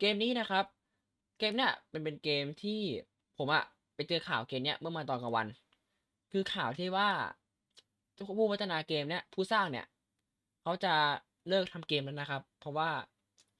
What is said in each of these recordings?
เกมนี้นะครับ เกมเนี่ยมันเป็นเกมที่ผมอะไปเจอข่าวเกมเนี้ยเมื่อมาตอนกลางวัน คือข่าวที่ว่าผู้พัฒนาเกมเนี้ยผู้สร้างเนี่ยเขาจะเลิกทำเกมแล้วนะครับ เพราะว่า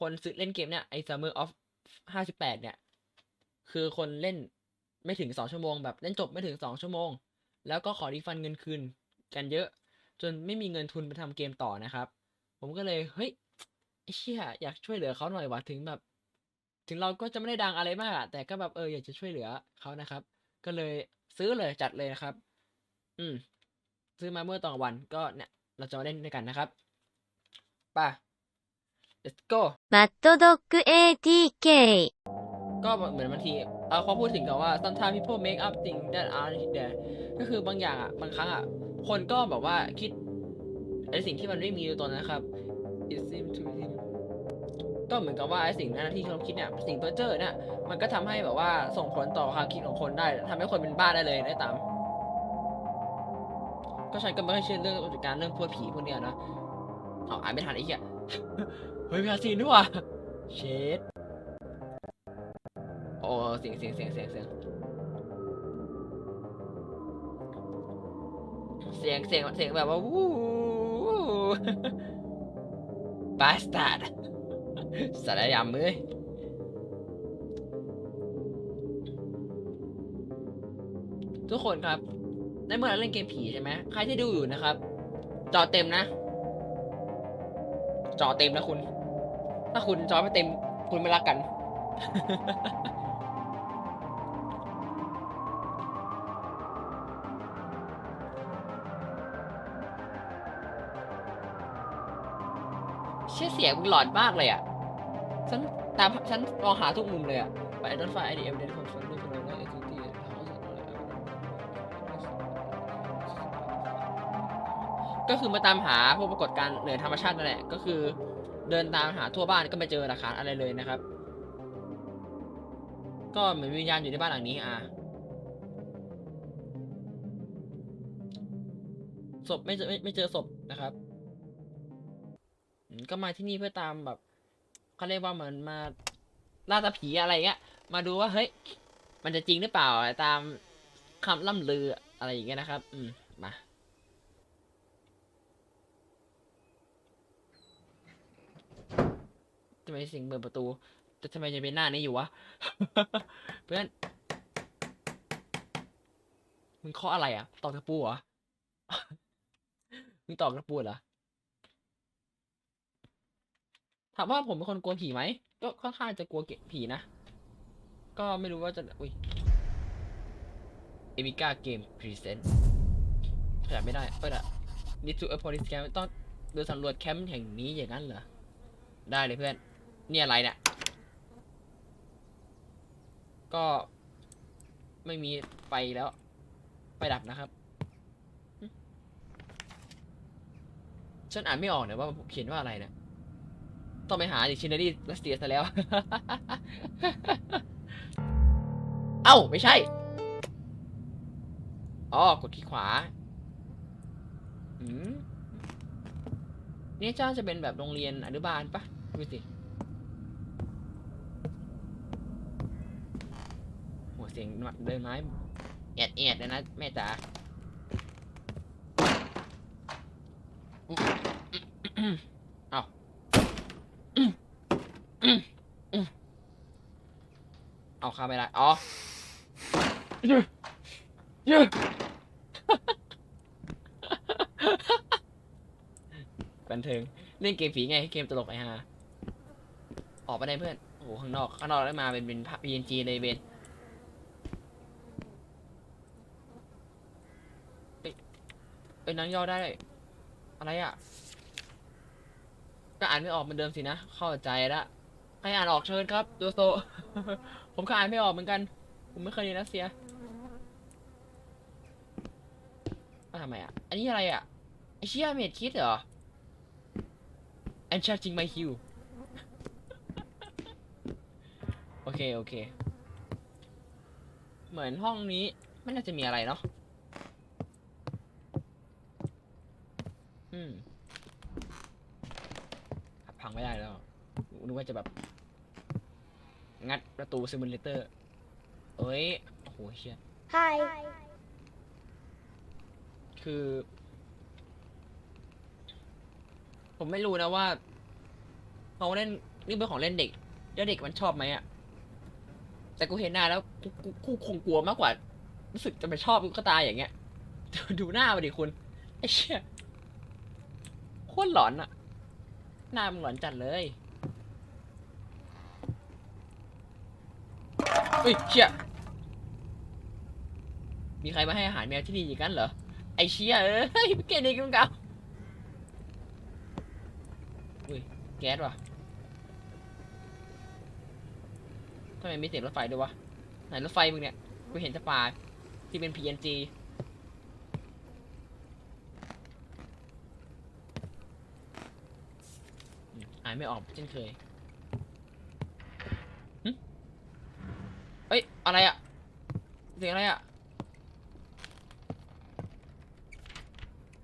คนซื้อเล่นเกมเนี่ยไอ้ Summer of 58 เนี่ย คือคนเล่นไม่ถึง 2 ชั่วโมงแบบเล่นจบไม่ถึง 2 ชั่วโมง แล้วก็ขอรีฟันเงินคืนกันเยอะ จนไม่มีเงินทุนไปทำเกมต่อนะครับ ผมก็เลย เฮ้ยไอ้เชี่ยอยากช่วยเหลือเขาหน่อยว่ะถึงแบบ ถึงเราก็จะไม่ได้ดังอะไรมากอะแต่ก็แบบเอออยากจะช่วยเหลือเขานะครับ ก็เลยซื้อเลยจัดเลยนะครับ อืม ซื้อมาเมื่อตอนวันก็เนี่ย เราจะมาเล่นด้วยกันนะครับป่ะ let's go Mad Dog ATK ก็เหมือนบางทีเอาความพูดถึงกับว่า sometimes people make up things that aren't there ก็คือบางอย่างอะ บางครั้งอะ คนก็แบบว่าคิดไอสิ่งที่มันไม่มีอยู่ตอนนะครับ it seems to be ก็เหมือนกับว่าไอสิ่งนั้นที่เขาคิดเนี่ยสิ่งเพ้อเจ้อเนี่ยมันก็ทำให้แบบว่าส่งผลต่อความคิดของคนได้ทำให้คนเป็นบ้าได้เลยได้ตาม ก็ฉันก็ไม่ค่อยเชื่อเรื่องการเรื่องพูดผีพวกเนี้ยนะเอาอ่านไม่ทันไอ้เหี้ยเฮ้ยมีอาซีนด้วยว่ะเชดโอ้เสียงเสียงเสียงเสียงเสียงเสียงเสียงเสียงแบบว่าวู้บาสตาร์ด สารยามือทุกคนครับ ในเมื่อเราเล่นเกมผีใช่ไหมใครที่ดูอยู่นะครับ จอเต็มนะ จอเต็มนะคุณ ถ้าคุณจอไม่เต็ม คุณไม่รักกัน เชื่อเสียงมึงหลอนมากเลยอะ ฉันตามฉันลองหาทุกมุมเลยอะ ไป identify ID evidence from friendly criminal activity ก็คือมาตามหาพวกปรากฏการณ์เหนือธรรมชาตินั่นแหละ ก็คือ เดินตามหาทั่วบ้านก็ไม่เจอหลักฐานอะไรเลยนะครับ ก็เหมือนวิญญาณอยู่ในบ้านหลังนี้อะศพไม่เจอไม่เจอศพนะครับ ก็มาที่นี่เพื่อตามแบบเขาเรียกว่าเหมือนมาล่าตาผีอะไรเงี้ย มาดูว่าเฮ้ย มันจะจริงหรือเปล่าตามคำล่ำลืออะไรอย่างเงี้ยนะครับ อืม มาทำไมสียงเปิดประตูแต่ทำไมยังเป็นหน้านี้อยู่วะ เพื่อน มึงเคาะอะไรอะ ตอกตะปูเหรอ มึงตอกตะปูเหรอ ถามว่าผมเป็นคนกลัวผีไหม ก็ค่อนข้างจะกลัวเกผีนะ ก็ไม่รู้ว่าจะ อุ้ยเอมิก้าเกมพรีเซนต์ขยับไม่ได้ เออละ need to approach this camp ต้องเดินสำรวจแคมป์แห่งนี้อย่างนั้นเหรอ ได้เลยเพื่อนนี่อะไรเนี่ย ก็ไม่มีไฟแล้ว ไฟดับนะครับ ฉันอ่านไม่ออกเนี่ยว่าเขียนว่าอะไรเนี่ย ต้องไปหาดิชินารีรัสเซียซะแล้ว เอ้า ไม่ใช่ อ๋อ กดคลิกขวาอืมนี่จ้าจะเป็นแบบโรงเรียนอนุบาลปะดูสิหัวเสียงเดินไม้แอดแอดเลยนะ แม่จ๋า เข้าไม่ได้ อ๋อเยอะเยอะบันเทิง เล่นเกมผีไง เกมตลกไอ้ฮาออกไปได้เพื่อน โอ้โห ข้างนอก ข้างนอกได้มาเป็นเป็น PNG เลยเวนเอ้ยเอ้ยนังย่อได้ อะไรอะ ก็อ่านไม่ออกเหมือนเดิมสินะ เข้าใจละใครอ่านออกเชิญครับตัวโซ ผมก็อ่านไม่ออกเหมือนกัน ผมไม่เคยเรียนรัสเซียมาทำไมอะ อันนี้อะไรอะไอเชียเมดคิดเหรอ and charging my hue โอเค โอเค เหมือนห้องนี้ไม่น่าจะมีอะไรเนาะ อืม พังไม่ได้แล้วนึกว่าจะแบบ งัดประตูซิมูเลเตอร์เอ้ย โอ้โหเชี่ย Hi คือ ผมไม่รู้นะว่าเขาเล่นนี่เป็นของเล่นเด็กแล้วเด็กมันชอบไหมอะแต่กูเห็นหน้าแล้วกูกูกูคงกลัวมากกว่า รู้สึกจะไปชอบตุ๊กตาอย่างเงี้ย ดูหน้ามาดิคุณไอ้เชี่ยโคตรหลอนอะหน้ามันหลอนจัดเลย เฮ้ยเชี่ยมีใครมาให้อาหารแมวที่นี่อย่างนั้นเหรอ ไอเชี่ยเอ้ยเกลียดเด็กมึงเก่าอุ้ยแก๊สว่ะทำไมไมีเสียงรถไฟด้วยวะ ไหนรถไฟมึงเนี่ย กูเห็นสปาที่เป็น PNG อืมอ่านไม่ออกเช่นเคย เอ้ย อะไรอะเสียงอะไรอะ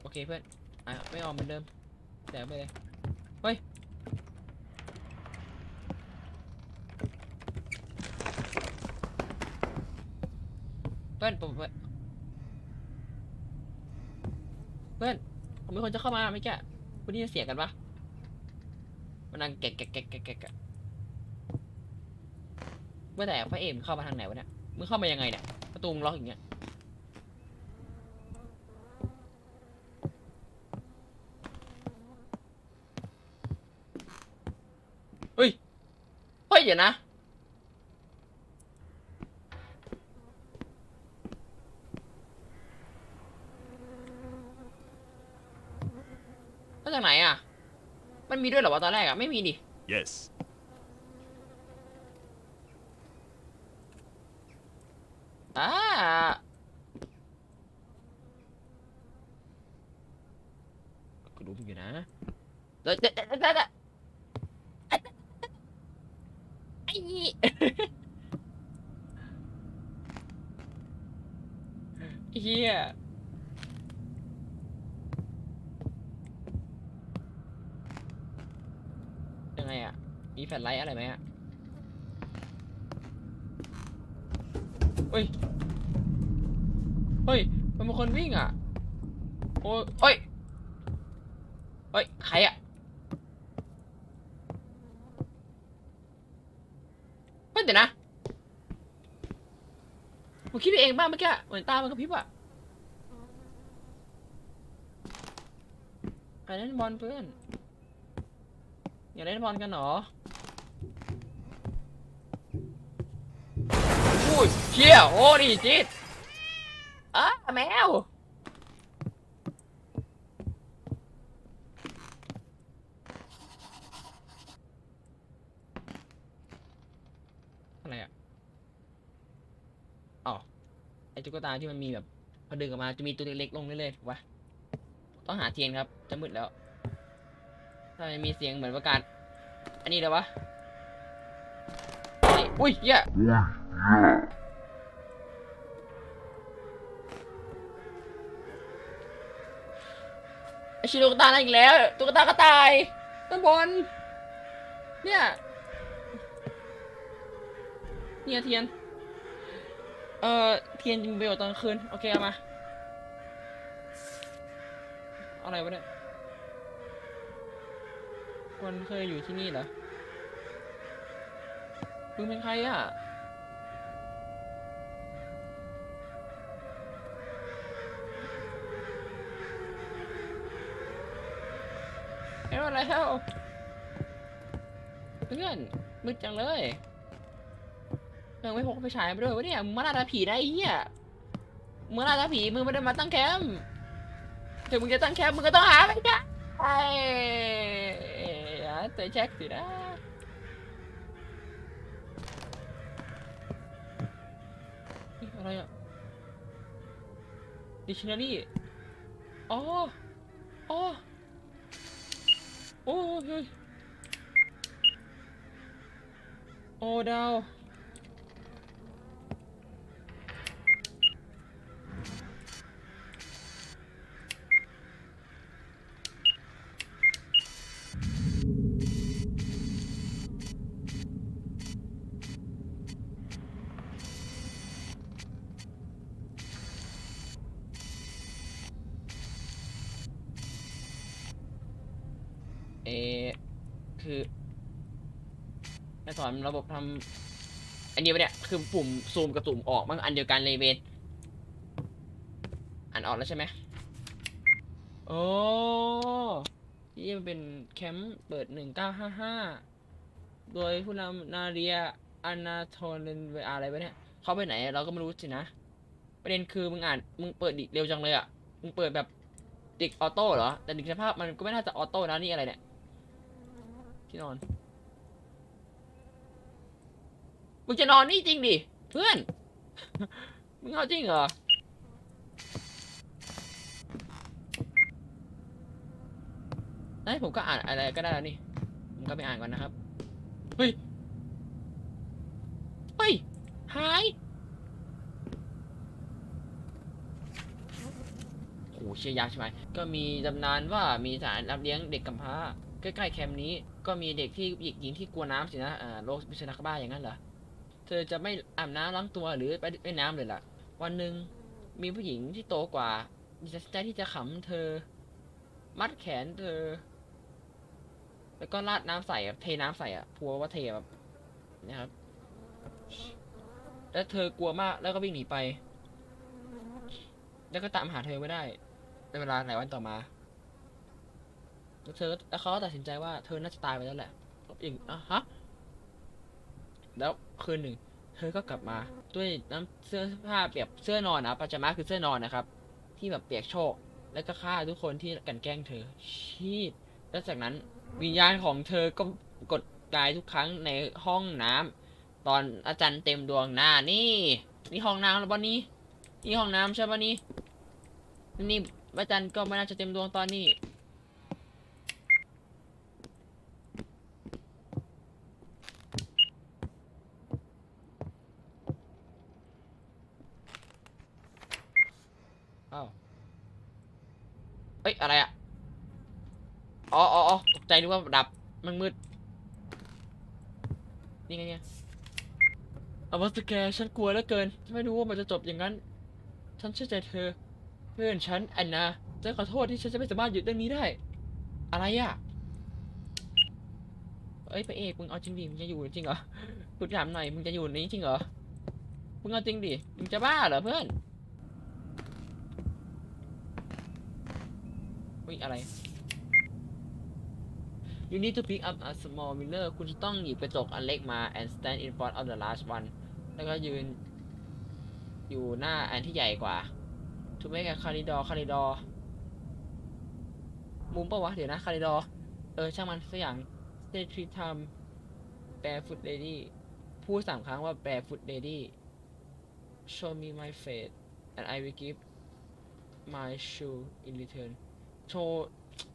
โอเคเพื่อน อะ ไม่ออกเหมือนเดิมแดกไปเลย เฮ้ย เพื่อนผมเพื่อนเพื่อน ผมมีคนจะเข้ามาไม่แก่คุณได้ยินเสียงกันปะมันนั่งแกะแกะแกะแกะแกะ แกะเมื่อแต่พระเอกมงเข้ามาทางไหนวะเนี่ยมึงเข้ามายังไงเนี่ยประตูมึงล็อกอย่างเงี้ยเฮ้ยเฮ้ยเดี๋ยวนะมาจากไหนอะ มันมีด้วยเหรอวะตอนแรกอะไม่มีดิ Yes. อ่าก็รู้อยู่นะ เดี๋ยวเดี๋ยวเดี๋ยวเดี๋ยวเดี๋ยวไอ้นี่ เฮียยังไงอะ มีแฟลชไลท์อะไรไหมอะเฮ้ย เฮ้ย มันเป็นคนวิ่งอะ โอ้ยเฮ้ย เฮ้ย ใครอะ เฮ้ยเดี๋ยวนะผม คิดไปเองบ้างเมื่อกี้เหมือนตามันกระพริบอะใครเล่นบอลเพื่อน อยาเล่นบอลกันเหรออุ้ยเชี่ยโอ้ดิจิตอะแมว อะไรอะอ๋อไอ ตุ๊กตาที่มันมีแบบพอดึงออกมาจะมีตัวเล็กๆลงเรื่อยๆถูกปะต้องหาเทียนครับ จะมืดแล้วถ้ามันมีเสียงเหมือนประกาศ อันนี้เลยวะอุ้ยเหี้ยไอชิโนตุ๊กตานอีกแล้วตุ๊กตากระต่ายต้นบนเนี่ยเนี่ยเทียน เอ่อเทียนมีประโยชน์ตอนคืน โอเค เอามาเอาอะไรวะเนี่ยคนเคยอยู่ที่นี่เหรอมึงเป็นใครอะไม่ว่าแล้วเพื่อนมืดจังเลย ยังไม่พกไฟฉายมาด้วยวะเนี่ยมึงมาล่าตาผีนะไอ้เหี้ยมึงมาล่าตาผีมึงไม่ได้มาตั้งแคมป์ถึงมึงจะตั้งแคมป์มึงก็ต้องหาไปจ้ะไอ้หาแต่เช็คสินะอะไรอะ dictionary อ๋อ อ๋อ โอ้ยเฮ้ยโอ้ดาว คือให้ สอนระบบทำอันนี้ปะเนี่ย คือปุ่มซูมกับปุ่มออกมันอันเดียวกันเลยเวนอ่านออกแล้วใช่ไหมโอ้ที่มันเป็นแคมป์เปิดหนึ่งเก้าห้าห้าโดยผู้นำนาเรียอานาโทนเวอะไรวะเนี่ยเขาไปไหนเราก็ไม่รู้สินะ ประเด็นคือมึงอ่านมึงเปิดดิเร็วจังเลยอะ มึงเปิดแบบดิกออโต้เหรอ แต่ดิกสภาพมันก็ไม่น่าจะออโต้นะนี่อะไรเนี่ยที่นอน มึงจะนอนนี่จริงดิ เพื่อน มึงเอาจริงเหรอไอ้ยผมก็อ่านอะไรก็ได้แล้วนี่ ผมก็ไปอ่านก่อนนะครับ เฮ้ย เฮ้ย หายโอ้โหเชียร์ยากใช่ไหม ก็มีตำนานว่ามีสถานรับเลี้ยงเด็กกำพร้า ใกล้ๆแคมป์นี้ ก็มีเด็กที่หญิงหญิงที่กลัวน้ำสินะอ่าโรคพิษสุนัขบ้าอย่างนั้นเหรอ เธอจะไม่อาบน้ำล้างตัวหรือไปเล่นน้ำเลยล่ะ วันหนึ่งมีผู้หญิงที่โตกว่ามีใจที่จะขำเธอ มัดแขนเธอ แล้วก็ราดน้ำใส่เทน้ำใส่อะพัวว่าเทแบบนะครับ แล้วเธอกลัวมากแล้วก็วิ่งหนีไป แล้วก็ตามหาเธอไม่ได้ในเวลาหลายวันต่อมาแล้วเธอแล้วเขาตัดสินใจว่าเธอน่าจะตายไปแล้วแหละอย่างอะฮะ แล้วคืนหนึ่ง เธอก็กลับมาด้วยน้ำเสื้อผ้าเปียกเสื้อนอนนะปัจจามาคือเสื้อนอนนะครับ ที่แบบเปียกโชกแล้วก็ฆ่าทุกคนที่กันแกล้งเธอ ชีดแล้วจากนั้นวิญญาณของเธอก็กดกายทุกครั้งในห้องน้ำตอนอาจารย์เต็มดวงหน้านี่ นี่ห้องน้ำแล้วปะนี่นี่ห้องน้ำใช่ปะนี่นี่อาจารย์ก็ไม่น่าจะเต็มดวงตอนนี้ อ้าว เอ้ย อะไรอะ อ๋ออ๋อตกใจนึกว่าดับ มันมืด นี่ไงเนี่ยอาวัสแกฉันกลัวเหลือเกิน ไม่รู้ว่ามันจะจบอย่างนั้น ฉันเชื่อใจเธอ เพื่อนฉันแอนนาฉันขอโทษที่ฉันจะไม่สามารถหยุดเรื่องนี้ได้ อะไรอะ เอ้ยพระเอกมึงเอาจริงดิ มึงจะอยู่จริงเหรอกูถามหน่อย มึงจะอยู่นี้จริงเหรอ มึงเอาจริงดิ มึงจะบ้าเหรอเพื่อน อุ้ยอะไร You need to pick up a small mirror คุณจะต้องหยิบกระจกอันเล็กมา and stand in front of the large one แล้วก็ยืน อยู่หน้าอันที่ใหญ่กว่า to make a corridor corridor มุมปะวะ เดี๋ยวนะ corridor เออ ช่างมันสักอย่าง Stay three time barefoot lady พูดสามครั้งว่า barefoot lady show me my face and I will give my shoe in return โชว์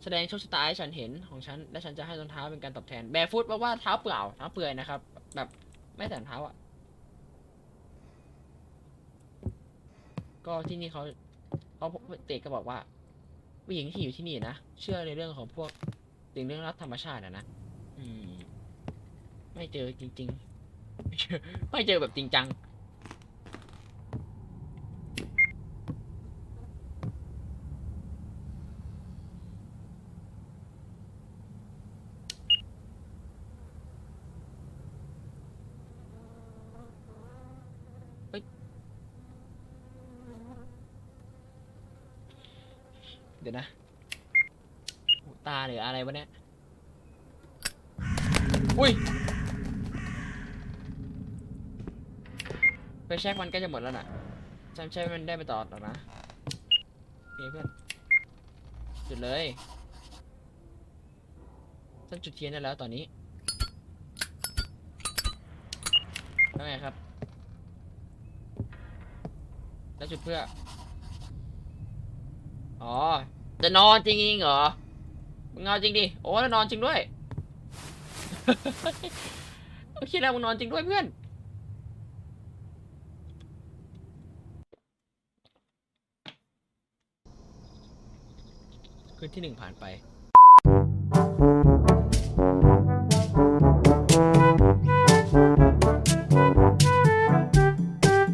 แสดงโชคชะตาให้ฉันเห็นของฉัน และฉันจะให้รองเท้าเป็นการตอบแทน แบร์ฟุตแปลว่าเท้าเปล่าเท้าเปลือยนะครับ แบบไม่แต่รองเท้าอะ ก็ที่นี่เขาเขาเตะก็บอกว่าผู้หญิงที่อยู่ที่นี่นะ เชื่อในเรื่องของพวกสิ่งเรื่องรักธรรมชาติอะนะอืม ไม่เจอจริง ๆ ไม่เจอไม่เจอแบบจริงจัง ดี๋ยวนะ ตาหรืออะไรวะเนี่ย อุ้ยไปแช็คมันใก็จะหมดแล้วน่ะจำใช้มันได้ไปต่อหรอนะเคเพื่อนจุดเลยฉันจุดเทียนได้แล้วตอนนี้แล้วไงครับ แล้วจุดเพื่อ อ๋อ จะนอนจริงเหรอมึงเอาจริงดิ โอ้แล้วนอนจริงด้วย โอเคแล้วมึงนอนจริงด้วยเพื่อน คืนที่หนึ่งผ่านไป